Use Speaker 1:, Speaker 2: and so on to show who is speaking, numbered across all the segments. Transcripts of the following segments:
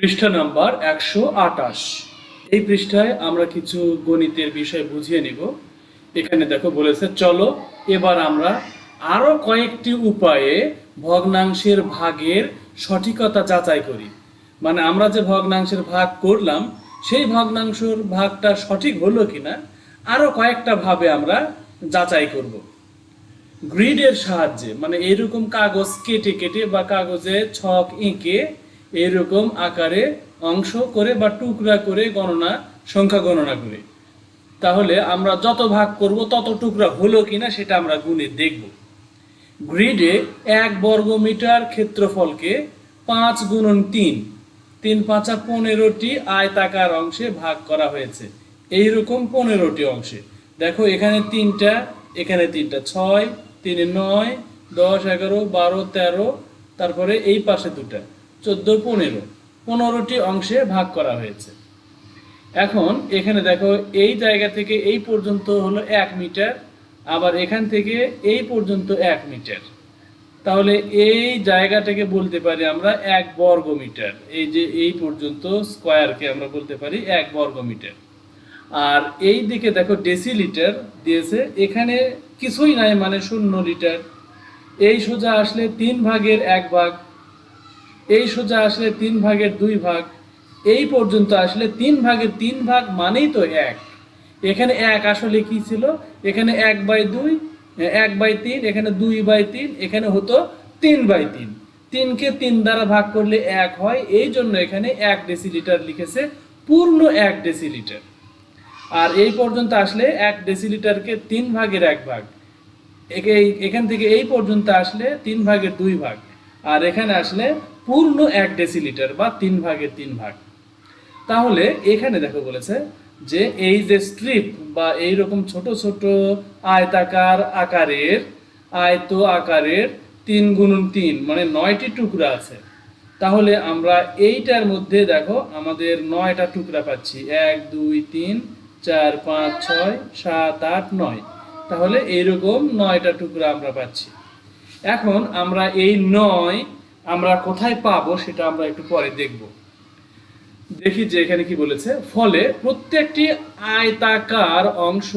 Speaker 1: পৃষ্ঠা নাম্বার একশো এই পৃষ্ঠায় আমরা কিছু গণিতের বিষয় বুঝিয়ে নিব এখানে দেখো বলেছে চলো এবার আমরা আরও কয়েকটি উপায়ে ভগ্নাংশের ভাগের সঠিকতা যাচাই করি মানে আমরা যে ভগ্নাংশের ভাগ করলাম সেই ভগ্নাংশের ভাগটা সঠিক হলো কিনা আরও কয়েকটা ভাবে আমরা যাচাই করব গ্রিডের সাহায্যে মানে এরকম কাগজ কেটে কেটে বা কাগজে ছক এঁকে এরকম আকারে অংশ করে বা টুকরা করে গণনা সংখ্যা গণনা করে তাহলে আমরা যত ভাগ করব তত টুকরা হলো কিনা সেটা আমরা গুণে দেখব গ্রিডে এক বর্গমিটার ক্ষেত্রফলকে পাঁচ গুণন তিন তিন পাঁচা পনেরোটি আয়তাকার অংশে ভাগ করা হয়েছে এই রকম পনেরোটি অংশে দেখো এখানে তিনটা এখানে তিনটা ছয় তিনে নয় দশ এগারো বারো তেরো তারপরে এই পাশে দুটা চোদ্দো পনেরো পনেরোটি অংশে ভাগ করা হয়েছে এখন এখানে দেখো এই জায়গা থেকে এই পর্যন্ত হলো এক মিটার আবার এখান থেকে এই পর্যন্ত এক মিটার তাহলে এই জায়গাটাকে বলতে পারি আমরা এক বর্গ মিটার এই যে এই পর্যন্ত স্কোয়ারকে আমরা বলতে পারি এক বর্গ মিটার আর এই দিকে দেখো ডেসি লিটার দিয়েছে এখানে কিছুই নাই মানে শূন্য লিটার এই সোজা আসলে তিন ভাগের এক ভাগ এই সোজা আসলে তিন ভাগের দুই ভাগ এই পর্যন্ত আসলে তিন ভাগের তিন ভাগ মানেই তো এক এখানে এক আসলে কি ছিল এখানে এক বাই দুই এক বাই তিন এখানে দুই বাই তিন এখানে হতো তিন বাই তিন তিনকে তিন দ্বারা ভাগ করলে এক হয় এই জন্য এখানে এক ডেসিলিটার লিখেছে পূর্ণ এক ডেসিলিটার আর এই পর্যন্ত আসলে এক ডেসিলিটারকে তিন ভাগের এক ভাগ এখান থেকে এই পর্যন্ত আসলে তিন ভাগের দুই ভাগ আর এখানে আসলে পূর্ণ এক ডেসিলিটার বা তিন ভাগের তিন ভাগ তাহলে এখানে দেখো বলেছে যে এই যে স্ট্রিপ বা এই রকম ছোট ছোট আয়তাকার আকারের আয়ত আকারের তিন গুণন তিন মানে নয়টি টুকরা আছে তাহলে আমরা এইটার মধ্যে দেখো আমাদের নয়টা টুকরা পাচ্ছি এক দুই তিন চার পাঁচ ছয় সাত আট নয় তাহলে এইরকম নয়টা টুকরা আমরা পাচ্ছি এখন আমরা এই নয় আমরা কোথায় পাবো সেটা আমরা একটু পরে দেখব দেখি যে এখানে কি বলেছে ফলে প্রত্যেকটি আয়তাকার অংশ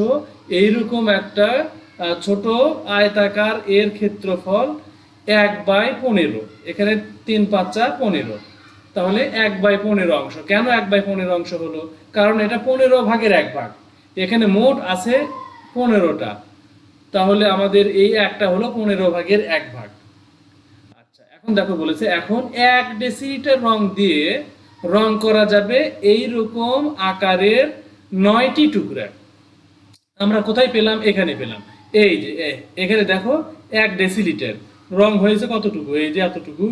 Speaker 1: এইরকম একটা ছোট আয়তাকার এর ক্ষেত্রফল এক বাই পনেরো এখানে তিন পাঁচা পনেরো তাহলে এক বাই পনেরো অংশ কেন এক বাই পনেরো অংশ হলো কারণ এটা পনেরো ভাগের এক ভাগ এখানে মোট আছে পনেরোটা তাহলে আমাদের এই একটা হলো পনেরো ভাগের এক ভাগ এখন দেখো বলেছে এখন এক ডেসিলিটার রং দিয়ে রং করা যাবে এই রকম আকারের নয়টি টুকরা আমরা কোথায় পেলাম এখানে পেলাম এই যে এখানে দেখো এক ডেসিলিটার রং হয়েছে কতটুকু এই যে এতটুকু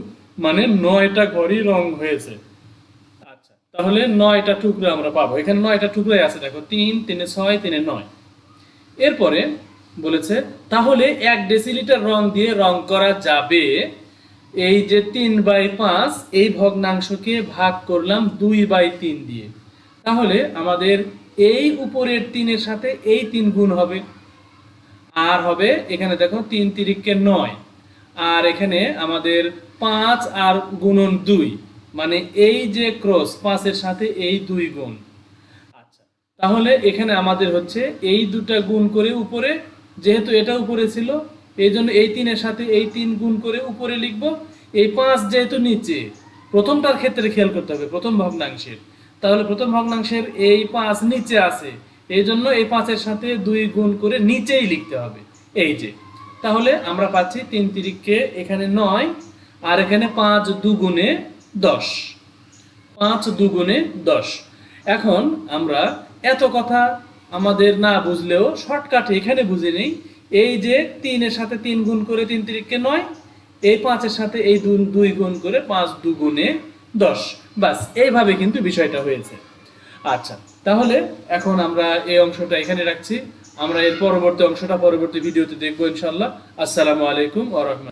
Speaker 1: মানে নয়টা ঘরই রং হয়েছে আচ্ছা তাহলে নয়টা টুকরো আমরা পাবো এখানে নয়টা টুকরো আছে দেখো তিন তিনে ছয় তিনে নয় এরপরে বলেছে তাহলে এক ডেসিলিটার রং দিয়ে রং করা যাবে এই যে তিন বাই পাঁচ এই ভগ্নাংশকে ভাগ করলাম দুই বাই তিন দিয়ে তাহলে আমাদের এই উপরের তিনের সাথে এই তিন গুণ হবে আর হবে এখানে দেখো তিন তিরিককে নয় আর এখানে আমাদের পাঁচ আর গুণন দুই মানে এই যে ক্রস পাঁচের সাথে এই দুই গুণ আচ্ছা তাহলে এখানে আমাদের হচ্ছে এই দুটা গুণ করে উপরে যেহেতু এটা উপরে ছিল এই জন্য এই তিনের সাথে এই তিন গুণ করে উপরে লিখব এই পাঁচ যেহেতু নিচে প্রথমটার ক্ষেত্রে খেয়াল করতে হবে প্রথম ভগ্নাংশের তাহলে প্রথম ভগ্নাংশের এই পাঁচ নিচে আছে এই জন্য এই পাঁচের সাথে দুই গুণ করে নিচেই লিখতে হবে এই যে তাহলে আমরা পাচ্ছি তিন তিরিককে এখানে নয় আর এখানে পাঁচ দুগুণে দশ পাঁচ দুগুণে দশ এখন আমরা এত কথা আমাদের না বুঝলেও শর্টকাটে এখানে বুঝে নেই এই যে তিনের সাথে তিন গুণ করে তিন তিরিককে নয় এই পাঁচের সাথে এই দুই গুণ করে পাঁচ দুগুণে দশ বাস এইভাবে কিন্তু বিষয়টা হয়েছে আচ্ছা তাহলে এখন আমরা এই অংশটা এখানে রাখছি আমরা এর পরবর্তী অংশটা পরবর্তী ভিডিওতে দেখবো ইনশাল্লাহ আসসালামু আলাইকুম ওরকম